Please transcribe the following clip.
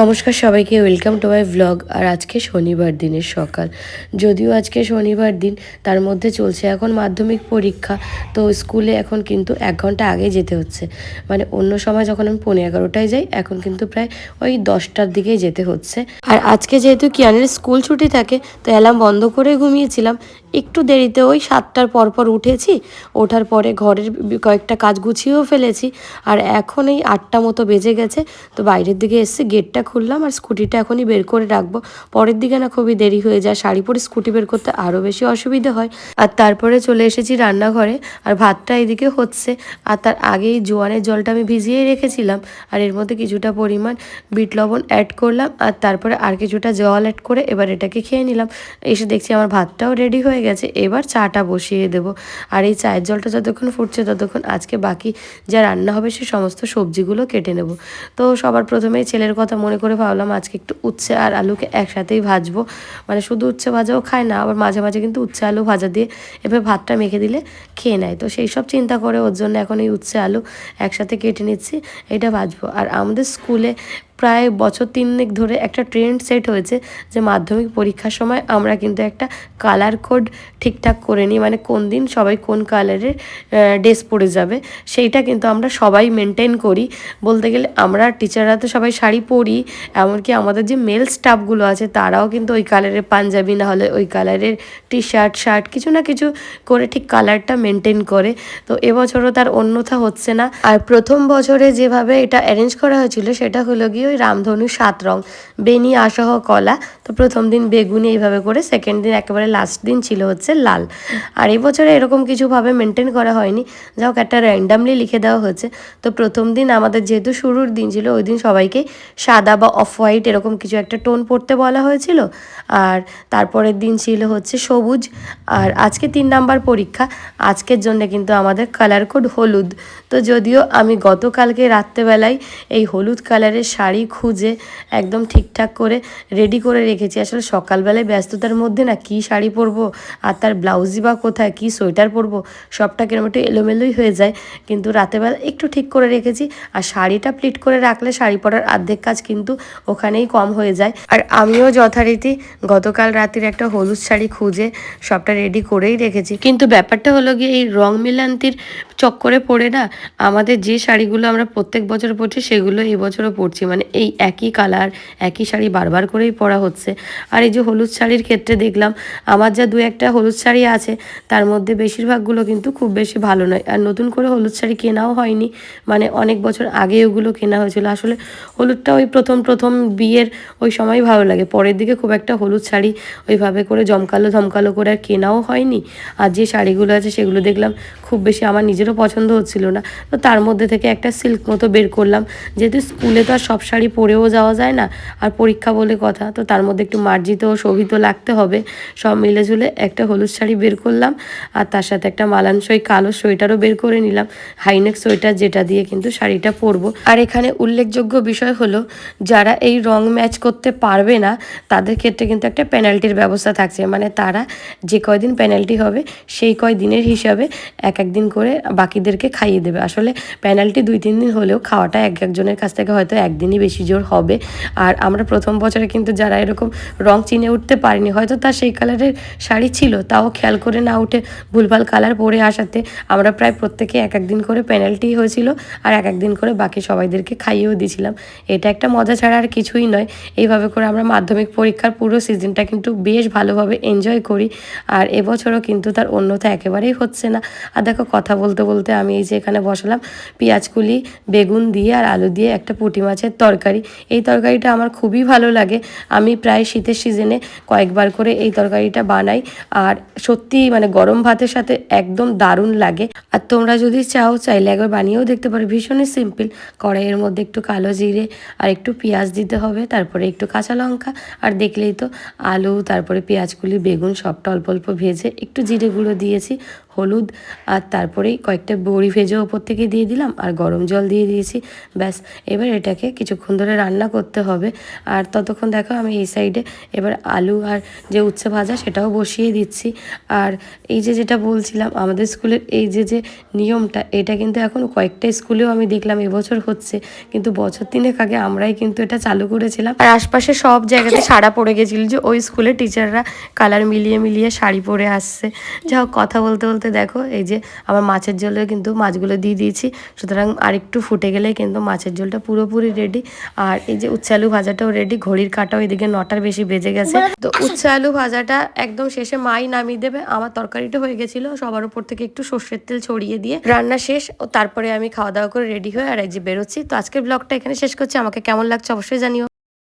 নমস্কার সবাইকে welcome to my vlog আর আজকে শনিবার দিনের সকাল। যদিও আজকে শনিবার দিন, তার মধ্যে চলছে এখন মাধ্যমিক পরীক্ষা, তো স্কুলে এখন কিন্তু এক ঘণ্টা আগে যেতে হচ্ছে। মানে অন্য সময় যখন আমি পনেরো এগারোটায় যাই, এখন কিন্তু প্রায় ওই দশটার দিকেই যেতে হচ্ছে। আর আজকে যেহেতু কিয়ানের স্কুল ছুটি থাকে, তো অ্যালার্ম বন্ধ করে ঘুমিয়েছিলাম। একটু দেরিতে ওই সাতটার পর পর উঠেছি, ওঠার পরে ঘরের কয়েকটা কাজ গুছিয়েও ফেলেছি, আর এখন এই আটটা মতো বেজে গেছে, তো বাইরের দিকে এসে গেটটা খুললাম আর স্কুটিটা এখনই বের করে রাখব। পরের দিকে না খুবই দেরি হয়ে যায়, শাড়ি পরে স্কুটি বের করতে আরও বেশি অসুবিধে হয়। আর তারপরে চলে এসেছি রান্নাঘরে, আর ভাতটা এদিকে হচ্ছে, আর তার আগেই জোয়ানের জলটা আমি ভিজিয়ে রেখেছিলাম, আর এর মধ্যে কিছুটা পরিমাণ বিট লবণ অ্যাড করলাম, আর তারপরে আর কিছুটা জল অ্যাড করে এবার এটাকে খেয়ে নিলাম। এসে দেখছি আমার ভাতটাও রেডি হয়ে গেছে, এবার চাটা বসিয়ে দেবো। আর এই চায়ের জলটা যতক্ষণ ফুটছে ততক্ষণ আজকে বাকি যা রান্না হবে সে সমস্ত সবজিগুলো কেটে নেব। তো সবার প্রথমেই ছেলের কথা মনে করে ভাবলাম, আজকে একটু উচ্ছে আর আলুকে একসাথেই ভাজবো। মানে শুধু উচ্ছে ভাজাও খায় না, আবার মাঝে মাঝে কিন্তু উচ্ছে আলু ভাজা দিয়ে এভাবে ভাতটা মেখে দিলে খেয়ে নেয়। তো সেই সব চিন্তা করে ওর জন্য এখন এই উচ্ছে আলু একসাথে কেটে নিচ্ছি, এটা ভাজবো। আর আমাদের স্কুলে প্রায় বছর তিনেক ধরে একটা ট্রেন্ড সেট হয়েছে যে মাধ্যমিক পরীক্ষার সময় আমরা কিন্তু একটা কালার কোড ঠিকঠাক করে নিই মানে কোন দিন সবাই কোন কালারের ড্রেস পরে যাবে, সেইটা কিন্তু আমরা সবাই মেনটেন করি। বলতে গেলে আমরা টিচাররা তো সবাই শাড়ি পরি, এমনকি আমাদের যে মেল স্টাফগুলো আছে তারাও কিন্তু ওই কালারের পাঞ্জাবি, না হলে ওই কালারের টি শার্ট শার্ট কিছু না কিছু করে ঠিক কালারটা মেনটেন করে। তো এবছরও তার অন্যথা হচ্ছে না। আর প্রথম বছরে যেভাবে এটা অ্যারেঞ্জ করা হয়েছিল, সেটা হলো গিয়ে ওই রামধনু সাত রং। বেনি আসহ কলা। তো প্রথম দিন বেগুনি এইভাবে করে সেকেন্ড দিন একেবারে লাস্ট দিন ছিল হচ্ছে লাল। আর এই বছরে এরকম কিছুভাবে মেনটেন করা হয়নি। যা হোক, একটা র্যান্ডামলি লিখে দেওয়া হয়েছে। তো প্রথম দিন আমাদের যেহেতু শুরুর দিন ছিল, ওই দিন সবাইকে সাদা বা অফ হোয়াইট এরকম কিছু একটা টোন পড়তে বলা হয়েছিল। আর তারপরের দিন ছিল হচ্ছে সবুজ। আর আজকে তিন নাম্বার পরীক্ষা। আজকের জন্য কিন্তু আমাদের কালার কোড হলুদ। তো যদিও আমি গতকালকে রাত্রেবেলায় এই হলুদ কালারের শাড়ি খুঁজে একদম ঠিকঠাক করে রেডি করে রেখেছি। আসলে সকালবেলায় ব্যস্ততার মধ্যে না কি শাড়ি পরবো? আর তার ব্লাউজই বা কোথায়? কি সোয়েটার পরবো? সবটা কিরম একটু এলোমেলোই হয়ে যায়। কিন্তু রাতেরবেলা একটু ঠিক করে রেখেছি। আর শাড়িটা প্লিট করে রাখলে শাড়ি পরার অর্ধেক কাজ কিন্তু ওখানেই কম হয়ে যায়। আর আমিও যথারীতি গতকাল রাতের একটা হলুদ শাড়ি খুঁজে সবটা রেডি করেই রেখেছি। কিন্তু ব্যাপারটা হলো গিয়ে এই রং মিলান্তির চক্করে পড়ে না আমাদের যে শাড়িগুলো আমরা প্রত্যেক বছর পরছি সেগুলো এই বছরও পরছি। মানে এই একই কালার, একই শাড়ি বারবার করেই পরা হচ্ছে। আর এই যে হলুদ শাড়ির ক্ষেত্রে দেখলাম, আমার যা দু একটা হলুদ শাড়ি আছে, তার মধ্যে বেশিরভাগগুলো কিন্তু খুব বেশি ভালো নয়। আর নতুন করে হলুদ শাড়ি কেনাও হয়নি মানে অনেক বছর আগে ওগুলো কেনা হয়েছিল। আসলে হলুদটা ওই প্রথম প্রথম বিয়ের ওই সময় ভালো লাগে। পরের দিকে খুব একটা হলুদ শাড়ি ওইভাবে করে জমকালো, ধমকালো করে আর কেনাও হয়নি। আর যে শাড়িগুলো আছে, সেগুলো দেখলাম খুব বেশি আমার নিজেরও পছন্দ হচ্ছিল না। তো তার মধ্যে থেকে একটা সিল্ক মতো বের করলাম। যেহেতু স্কুলে তো আর সব শাড়ি পরেও যাওয়া যায় না, আর পরীক্ষা বলে কথা। তো তার মধ্যে একটু মার্জিত শোভিত লাগতে হবে। সব মিলে ঝুলে একটা হলুদ শাড়ি বের করলাম, আর তার সাথে একটা মালানসই কালো সোয়েটারও বের করে নিলাম। হাইনেক সোয়েটার যেটা দিয়ে কিন্তু শাড়িটা পরবো। আর এখানে উল্লেখযোগ্য বিষয় হলো, যারা এই রং ম্যাচ করতে পারবে না, তাদের ক্ষেত্রে কিন্তু একটা পেনাল্টির ব্যবস্থা থাকছে। মানে তারা যে কয়দিন পেনাল্টি হবে, সেই কয় দিনের হিসাবে এক এক দিন করে বাকিদেরকে খাইয়ে দেবে। আসলে পেনাল্টি দুই তিন দিন হলেও খাওয়াটা এক একজনের কাছ থেকে হয়তো একদিনই বেশি জোর হবে। আর আমরা প্রথম বছরে কিন্তু যারা এরকম রং চিনে উঠতে পারিনি, হয়তো তার সেই কালারের শাড়ি ছিল, তাও খেয়াল করে না উঠে ভুলভাল কালার পরে আসাতে আমরা প্রায় প্রত্যেকে এক একদিন করে পেনাল্টি হয়েছিল আর এক একদিন করে বাকি সবাইদেরকে খাইয়েও দিয়েছিলাম। এটা একটা মজা ছাড়া আর কিছুই নয়। এইভাবে করে আমরা মাধ্যমিক পরীক্ষার পুরো সিজনটা কিন্তু বেশ ভালোভাবে এনজয় করি। আর এবছরও কিন্তু তার অন্যথা একেবারেই হচ্ছে না। আর দেখো কথা বলতে বলতে আমি এই যে এখানে বসালাম পেঁয়াজকুলি বেগুন দিয়ে আর আলু দিয়ে একটা পুঁটি মাছের তরকারি এই তরকারিটা আমার খুবই ভালো লাগে। আমি প্রায় শীতের সিজনে কয়েকবার করে এই তরকারিটা বানাই। আর সত্যি মানে গরম ভাতের সাথে একদম দারুণ লাগে। আর তোমরা যদি চাও, চাইলে একবার বানিয়েও দেখতে পারো। ভীষণই সিম্পল কড়াইয়ের মধ্যে একটু কালো জিরে আর একটু পেঁয়াজ দিতে হবে। তারপরে একটু কাঁচা লঙ্কা। আর দেখলেই তো আলু, তারপরে পেঁয়াজগুলি বেগুন সবটা অল্প অল্প ভেজে একটু জিরে গুঁড়ো দিয়েছি, হলুদ। আর তারপরেই কয়েকটা বড়ি ভেজে ওপর থেকে দিয়ে দিলাম। আর গরম জল দিয়ে দিয়েছি। ব্যাস, এবার এটাকে কিছুক্ষণ ধরে রান্না করতে হবে। আর ততক্ষণ দেখো আমি এই সাইডে এবার আলু আর যে উচ্ছে ভাজা সেটাও বসিয়ে দিচ্ছি। আর এই যে যেটা বলছিলাম, আমাদের স্কুলের এই যে যে নিয়মটা, এটা কিন্তু এখন কয়েকটা স্কুলেও আমি দেখলাম এবছর হচ্ছে। কিন্তু বছর তিনেক আগে আমরাই কিন্তু এটা চালু করেছিলাম। আর আশপাশে সব জায়গাতে সারা পড়ে গেছিল যে ওই স্কুলের টিচাররা কালার মিলিয়ে মিলিয়ে শাড়ি পরে আসছে। যা কথা বলতে বলতে দেখো, এই যে আমার মাছের জলে কিন্তু মাছগুলো দিয়ে দিয়েছি। সুতরাং আরেকটু ফুটে গেলে কিন্তু মাছের ঝোলটা পুরোপুরি রেডি আর এই যে উচ্ছে আলু ভাজাটাও রেডি ঘড়ির কাটাও এদিকে নটার বেশি বেজে গেছে। তো উচ্ছে আলু ভাজাটা একদম শেষে মাই নামিয়ে দেবে। আমার তরকারিটা হয়ে গেছিল সবার উপর থেকে একটু সর্ষের তেল ছড়িয়ে দিয়ে। রান্না শেষ ও তারপরে আমি খাওয়া দাওয়া করে রেডি হয়ে আর এই যে বেরোচ্ছি। তো আজকের ব্লগটা এখানে শেষ করছি। আমাকে কেমন লাগছে অবশ্যই জানিও।